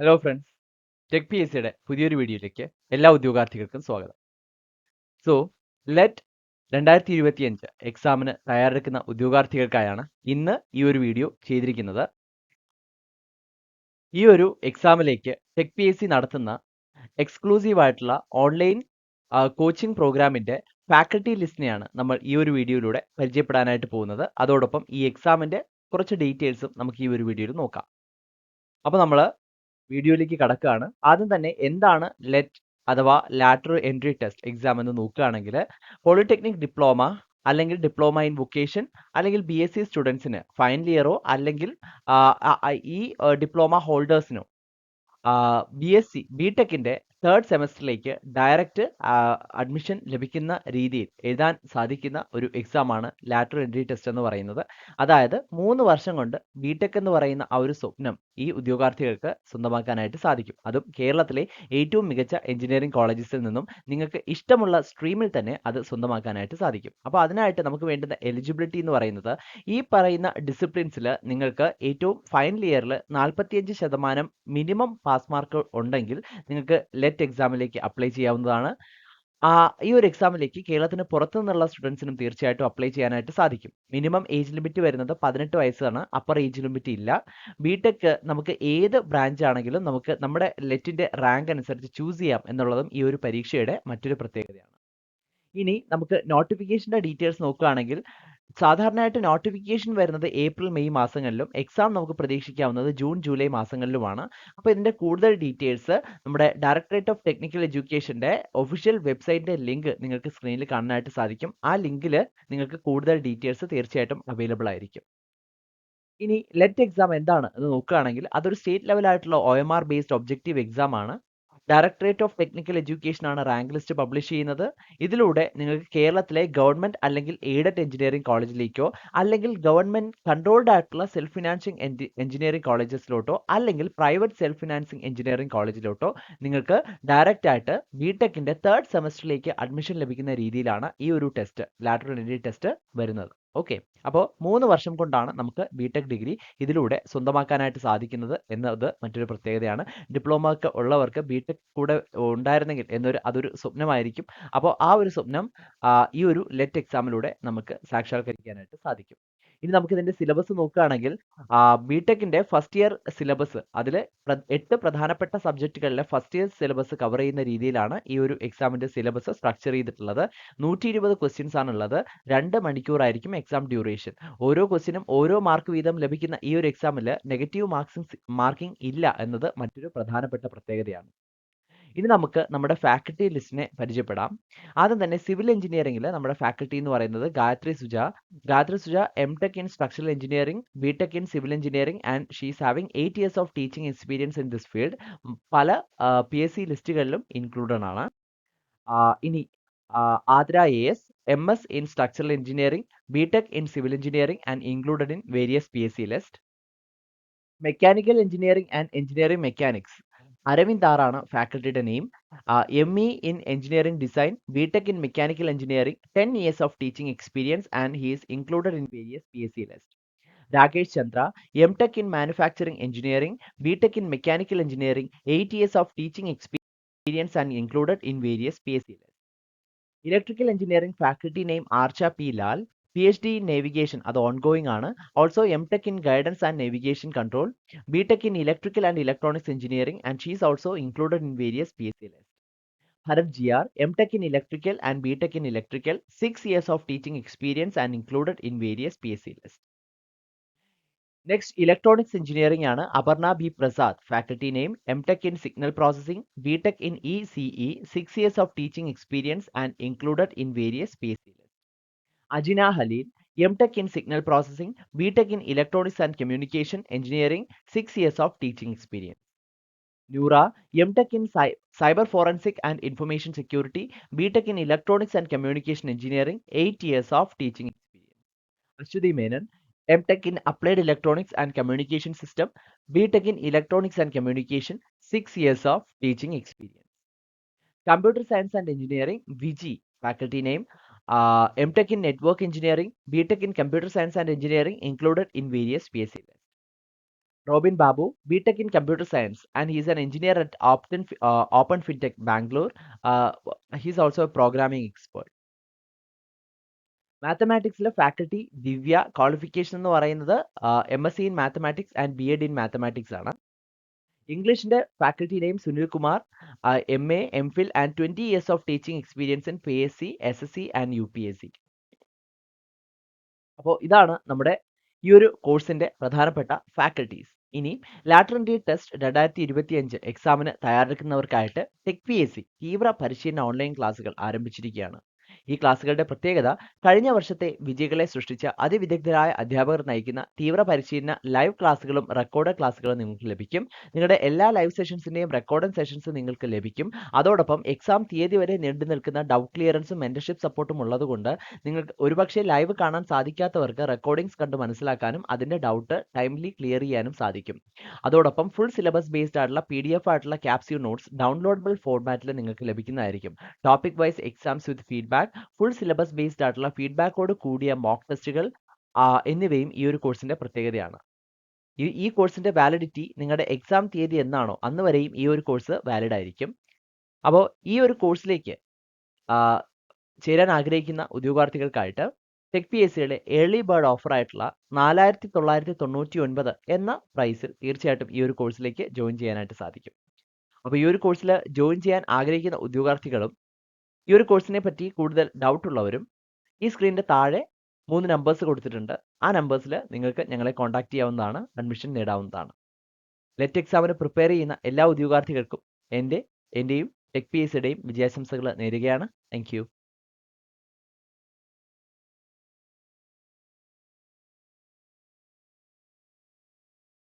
Hello friends tech P S സിയുടെ പുതിയൊരു വീഡിയോയിലേക്ക് എല്ലാ ഉദ്യോഗാർത്ഥികൾക്കും സ്വാഗതം. സോ ലെറ്റ് രണ്ടായിരത്തി ഇരുപത്തിയഞ്ച് എക്സാമിന് തയ്യാറെടുക്കുന്ന ഉദ്യോഗാർത്ഥികൾക്കായാണ് ഇന്ന് ഈ ഒരു വീഡിയോ ചെയ്തിരിക്കുന്നത്. ഈ ഒരു എക്സാമിലേക്ക് ടെക് പി എസ് സി നടത്തുന്ന എക്സ്ക്ലൂസീവ് ആയിട്ടുള്ള ഓൺലൈൻ കോച്ചിങ് പ്രോഗ്രാമിന്റെ ഫാക്കൽറ്റി ലിസ്റ്റിനെയാണ് നമ്മൾ ഈ ഒരു വീഡിയോയിലൂടെ പരിചയപ്പെടാനായിട്ട് പോകുന്നത്. അതോടൊപ്പം ഈ എക്സാമിന്റെ കുറച്ച് ഡീറ്റെയിൽസും നമുക്ക് ഈ ഒരു വീഡിയോയിൽ നോക്കാം. അപ്പോൾ നമ്മൾ വീഡിയോയിലേക്ക് കടക്കുകയാണ്. ആദ്യം തന്നെ എന്താണ് ലെറ്റ് അഥവാ ലാറ്ററൽ എൻട്രി ടെസ്റ്റ് എക്സാം എന്ന് നോക്കുകയാണെങ്കിൽ പോളിടെക്നിക് ഡിപ്ലോമ അല്ലെങ്കിൽ ഡിപ്ലോമ ഇൻ വൊക്കേഷൻ അല്ലെങ്കിൽ ബി എസ് സി സ്റ്റുഡൻസിന് ഫൈനൽ ഇയറോ അല്ലെങ്കിൽ ഈ ഡിപ്ലോമ ഹോൾഡേഴ്സിനോ ബി എസ് സി ബി ടെക്കിന്റെ തേർഡ് സെമസ്റ്ററിലേക്ക് ഡയറക്റ്റ് അഡ്മിഷൻ ലഭിക്കുന്ന രീതിയിൽ എഴുതാൻ സാധിക്കുന്ന ഒരു എക്സാമാണ് ലാറ്ററൽ എൻട്രി ടെസ്റ്റ് എന്ന് പറയുന്നത്. അതായത് മൂന്ന് വർഷം കൊണ്ട് ബി ടെക് എന്ന് പറയുന്ന ആ ഒരു സ്വപ്നം ഈ ഉദ്യോഗാർത്ഥികൾക്ക് സ്വന്തമാക്കാനായിട്ട് സാധിക്കും. അതും കേരളത്തിലെ ഏറ്റവും മികച്ച എഞ്ചിനീയറിംഗ് കോളേജസിൽ നിന്നും നിങ്ങൾക്ക് ഇഷ്ടമുള്ള സ്ട്രീമിൽ തന്നെ അത് സ്വന്തമാക്കാനായിട്ട് സാധിക്കും. അപ്പോൾ അതിനായിട്ട് നമുക്ക് വേണ്ടുന്ന എലിജിബിലിറ്റി എന്ന് പറയുന്നത് ഈ പറയുന്ന ഡിസിപ്ലിൻസിൽ നിങ്ങൾക്ക് ഏറ്റവും ഫൈനൽ ഇയറിൽ നാൽപ്പത്തിയഞ്ച് ശതമാനം മിനിമം പാസ് മാർക്ക് ഉണ്ടെങ്കിൽ നിങ്ങൾക്ക് ലെറ്റ് എക്സാമിലേക്ക് അപ്ലൈ ചെയ്യാവുന്നതാണ്. ഈ ഒരു എക്സാമിലേക്ക് കേരളത്തിന് പുറത്തു നിന്നുള്ള സ്റ്റുഡൻസിനും തീർച്ചയായിട്ടും അപ്ലൈ ചെയ്യാനായിട്ട് സാധിക്കും. മിനിമം ഏജ് ലിമിറ്റ് വരുന്നത് പതിനെട്ട് വയസ്സാണ്. അപ്പർ ഏജ് ലിമിറ്റ് ഇല്ല. ബിടെക് നമുക്ക് ഏത് ബ്രാഞ്ച് ആണെങ്കിലും നമുക്ക് നമ്മുടെ ലെറ്റിന്റെ റാങ്ക് അനുസരിച്ച് ചൂസ് ചെയ്യാം എന്നുള്ളതും ഈ ഒരു പരീക്ഷയുടെ മറ്റൊരു പ്രത്യേകതയാണ്. ഇനി നമുക്ക് നോട്ടിഫിക്കേഷന്റെ ഡീറ്റെയിൽസ് നോക്കുകയാണെങ്കിൽ സാധാരണയായിട്ട് നോട്ടിഫിക്കേഷൻ വരുന്നത് ഏപ്രിൽ മെയ് മാസങ്ങളിലും. എക്സാം നമുക്ക് പ്രതീക്ഷിക്കാവുന്നത് ജൂൺ ജൂലൈ മാസങ്ങളിലുമാണ്. അപ്പോൾ ഇതിന്റെ കൂടുതൽ ഡീറ്റെയിൽസ് നമ്മുടെ ഡയറക്ടറേറ്റ് ഓഫ് ടെക്നിക്കൽ എഡ്യൂക്കേഷന്റെ ഒഫീഷ്യൽ വെബ്സൈറ്റിന്റെ ലിങ്ക് നിങ്ങൾക്ക് സ്ക്രീനിൽ കാണാനായിട്ട് സാധിക്കും. ആ ലിങ്കിൽ നിങ്ങൾക്ക് കൂടുതൽ ഡീറ്റെയിൽസ് തീർച്ചയായിട്ടും അവൈലബിൾ ആയിരിക്കും. ഇനി ലെറ്റ് എക്സാം എന്താണ് എന്ന് നോക്കുകയാണെങ്കിൽ അതൊരു state ലെവലായിട്ടുള്ള O M R based objective exam ആണ്. ഡയറക്ടറേറ്റ് ഓഫ് ടെക്നിക്കൽ എഡ്യൂക്കേഷൻ ആണ് റാങ്ക് ലിസ്റ്റ് പബ്ലിഷ് ചെയ്യുന്നത്. ഇതിലൂടെ നിങ്ങൾക്ക് കേരളത്തിലെ ഗവൺമെന്റ് അല്ലെങ്കിൽ എയ്ഡഡ് എഞ്ചിനീയറിംഗ് കോളേജിലേക്കോ അല്ലെങ്കിൽ ഗവൺമെന്റ് കൺട്രോൾഡ് ആയിട്ടുള്ള സെൽഫ് ഫിനാൻസിങ് എഞ്ചിനീയറിംഗ് കോളേജസിലോട്ടോ അല്ലെങ്കിൽ പ്രൈവറ്റ് സെൽഫ് ഫിനാൻസിങ് എഞ്ചിനീയറിംഗ് കോളേജിലോട്ടോ നിങ്ങൾക്ക് ഡയറക്റ്റ് ആയിട്ട് ബിടെക്കിന്റെ തേർഡ് സെമസ്റ്ററിലേക്ക് അഡ്മിഷൻ ലഭിക്കുന്ന രീതിയിലാണ് ഈ ഒരു ടെസ്റ്റ് ലാറ്ററൽ എൻട്രി ടെസ്റ്റ് വരുന്നത്. ഓക്കെ അപ്പോൾ മൂന്ന് വർഷം കൊണ്ടാണ് നമുക്ക് ബിടെക് ഡിഗ്രി ഇതിലൂടെ സ്വന്തമാക്കാനായിട്ട് സാധിക്കുന്നത് എന്നത് മറ്റൊരു പ്രത്യേകതയാണ്. ഡിപ്ലോമ ഒക്കെ ഉള്ളവർക്ക് ബി ടെക് കൂടെ ഉണ്ടായിരുന്നെങ്കിൽ എന്നൊരു അതൊരു സ്വപ്നമായിരിക്കും. അപ്പോൾ ആ ഒരു സ്വപ്നം ഈ ഒരു ലെറ്റ് എക്സാമിലൂടെ നമുക്ക് സാക്ഷാത്കരിക്കാനായിട്ട് സാധിക്കും. ഇനി നമുക്ക് ഇതിന്റെ സിലബസ് നോക്കുകയാണെങ്കിൽ ബിടെക്കിന്റെ ഫസ്റ്റ് ഇയർ സിലബസ് അതിൽ എട്ട് പ്രധാനപ്പെട്ട സബ്ജക്റ്റുകളിലെ ഫസ്റ്റ് ഇയർ സിലബസ് കവർ ചെയ്യുന്ന രീതിയിലാണ് ഈ ഒരു എക്സാമിന്റെ സിലബസ് സ്ട്രക്ചർ ചെയ്തിട്ടുള്ളത്. നൂറ്റി ഇരുപത് ക്വസ്റ്റ്യൻസ് ആണുള്ളത്. രണ്ട് മണിക്കൂറായിരിക്കും എക്സാം ഡ്യൂറേഷൻ ഓരോ ക്വസ്റ്റിനും ഓരോ മാർക്ക് വീതം ലഭിക്കുന്ന ഈ ഒരു എക്സാമിൽ നെഗറ്റീവ് മാർക്സിംഗ് മാർക്കിംഗ് ഇല്ല എന്നത് മറ്റൊരു പ്രധാനപ്പെട്ട പ്രത്യേകതയാണ്. ഇനി നമുക്ക് നമ്മുടെ ഫാക്കൽറ്റി ലിസ്റ്റിനെ പരിചയപ്പെടാം. ആദ്യം തന്നെ സിവിൽ എഞ്ചിനീയറിംഗിൽ നമ്മുടെ ഫാക്കൽറ്റി എന്ന് പറയുന്നത് Gayathri Suja. Gayathri Suja M tech in structural engineering B tech in civil engineering and she's having eight years of teaching experience in this field പല പി എസ് സി ലിസ്റ്റുകളിലും included ആണ്. ഇനി Adra A S M S in structural engineering B tech in civil engineering and included in various P S C list mechanical engineering and engineering mechanics Aravind ആറാണ് ഫാക്കൽറ്റിയുടെ name M E in engineering design B tech in mechanical engineering ten years of teaching experience and he is included in various P S C list Rakesh Chandra M tech in manufacturing engineering B tech in mechanical engineering eight years of teaching experience and included in various P S C list electrical engineering faculty name Archa P Lal P H D in navigation അത് ongoing ആണ്. Also M tech in guidance and navigation control B tech in electrical and electronics engineering and she's also included in various P S C list Bharath G R M tech in electrical and B tech in electrical six years of teaching experience and included in various P S C list next electronics engineering ആണ്. Aparna B Prasad faculty name M tech in signal processing B tech in E C E six years of teaching experience and included in various P S C Ajina Halil, MTech in Signal Processing, BTech in Electronics and Communication Engineering, 6 years of teaching experience. Nura, MTech in Cy Cyber Forensic and Information Security, BTech in Electronics and Communication Engineering, 8 years of teaching experience. Ashwadi Menon, MTech in Applied Electronics and Communication System, BTech in Electronics and Communication, 6 years of teaching experience. Computer Science and Engineering, VG, faculty name, Science and engineering Viji faculty name uh, MTech in Network Engineering, BTech in Computer Science and Engineering included in various PSC lists. Robin Babu, BTech in Computer Science, and he's an engineer at Optin, uh, Open FinTech Bangalore. Uh, he's also a programming expert. മാത്തമാറ്റിക്സിലെ faculty Divya qualification എന്ന് പറയുന്നത് M S C in mathematics and B Ed in mathematics ആണ് ഇംഗ്ലീഷിന്റെ faculty name Sunil Kumar M A M phil and twenty years of teaching experience in P S C S S C and U P S C അപ്പോൾ ഇതാണ് നമ്മുടെ ഈ ഒരു കോഴ്സിന്റെ പ്രധാനപ്പെട്ട faculties ഇനി ലാറ്ററിന്റെ test രണ്ടായിരത്തി ഇരുപത്തിയഞ്ച് എക്സാമിന് തയ്യാറെടുക്കുന്നവർക്കായിട്ട് ടെക് പി എസ് സി തീവ്ര പരിശീലന ഓൺലൈൻ ക്ലാസുകൾ ആരംഭിച്ചിരിക്കുകയാണ്. ഈ ക്ലാസുകളുടെ പ്രത്യേകത കഴിഞ്ഞ വർഷത്തെ വിജയികളെ സൃഷ്ടിച്ച അതിവിദഗ്ധരായ അധ്യാപകർ നയിക്കുന്ന തീവ്ര പരിശീലന ലൈവ് ക്ലാസുകളും റെക്കോർഡ് ക്ലാസുകളും നിങ്ങൾക്ക് ലഭിക്കും. നിങ്ങളുടെ എല്ലാ ലൈവ് സെഷൻസിന്റെയും റെക്കോർഡ് സെഷൻസ് നിങ്ങൾക്ക് ലഭിക്കും. അതോടൊപ്പം എക്സാം തീയതി വരെ നീണ്ടു നിൽക്കുന്ന ഡൗട്ട് ക്ലിയറൻസും മെന്റർഷിപ്പ് സപ്പോർട്ടും ഉള്ളതുകൊണ്ട് നിങ്ങൾക്ക് ഒരുപക്ഷെ ലൈവ് കാണാൻ സാധിക്കാത്തവർക്ക് റെക്കോർഡിംഗ്സ് കണ്ട് മനസ്സിലാക്കാനും അതിന്റെ ഡൗട്ട് ടൈംലി ക്ലിയർ ചെയ്യാനും സാധിക്കും. അതോടൊപ്പം ഫുൾ സിലബസ് ബേസ്ഡ് ആയിട്ടുള്ള പി ഡി എഫ് ആയിട്ടുള്ള ക്യാപ്സ്യൂ നോട്ട്സ് ഡൗൺലോഡബിൾ ഫോർമാറ്റിൽ നിങ്ങൾക്ക് ലഭിക്കുന്നതായിരിക്കും. Topic wise exams with feedback full syllabus based ആയിട്ടുള്ള ഫീഡ്ബാക്കോട് കൂടിയ മോക്ക് ടെസ്റ്റുകൾ എന്നിവയും ഈ ഒരു കോഴ്സിന്റെ പ്രത്യേകതയാണ്. ഈ കോഴ്സിന്റെ വാലിഡിറ്റി നിങ്ങളുടെ എക്സാം തീയതി എന്നാണോ അന്ന് വരെയും ഈ ഒരു കോഴ്സ് വാലിഡ് ആയിരിക്കും. അപ്പോൾ ഈ ഒരു കോഴ്സിലേക്ക് ചേരാൻ ആഗ്രഹിക്കുന്ന ഉദ്യോഗാർത്ഥികൾക്കായിട്ട് ടെക് പി എസ് സിയുടെ ഏർലി ബേർഡ് ഓഫർ ആയിട്ടുള്ള നാലായിരത്തി തൊള്ളായിരത്തി തൊണ്ണൂറ്റി ഒൻപത് എന്ന പ്രൈസിൽ തീർച്ചയായിട്ടും ഈ ഒരു കോഴ്സിലേക്ക് ജോയിൻ ചെയ്യാനായിട്ട് സാധിക്കും. അപ്പോൾ ഈ ഒരു കോഴ്സിൽ ജോയിൻ ചെയ്യാൻ ആഗ്രഹിക്കുന്ന ഉദ്യോഗാർത്ഥികളും ഈ ഒരു കോഴ്സിനെ പറ്റി കൂടുതൽ ഡൗട്ട് ഉള്ളവരും ഈ സ്ക്രീനിന്റെ താഴെ മൂന്ന് നമ്പേഴ്സ് കൊടുത്തിട്ടുണ്ട്. ആ നമ്പേഴ്സിൽ നിങ്ങൾക്ക് ഞങ്ങളെ കോൺടാക്ട് ചെയ്യാവുന്നതാണ് അഡ്മിഷൻ നേടാവുന്നതാണ്. ലെറ്റ് എക്സാമിന് പ്രിപ്പയർ ചെയ്യുന്ന എല്ലാ ഉദ്യോഗാർത്ഥികൾക്കും എന്റെ എന്റെയും ടെക് പി എസ് സിയുടെയും വിജയാശംസകൾ നേരുകയാണ്. താങ്ക്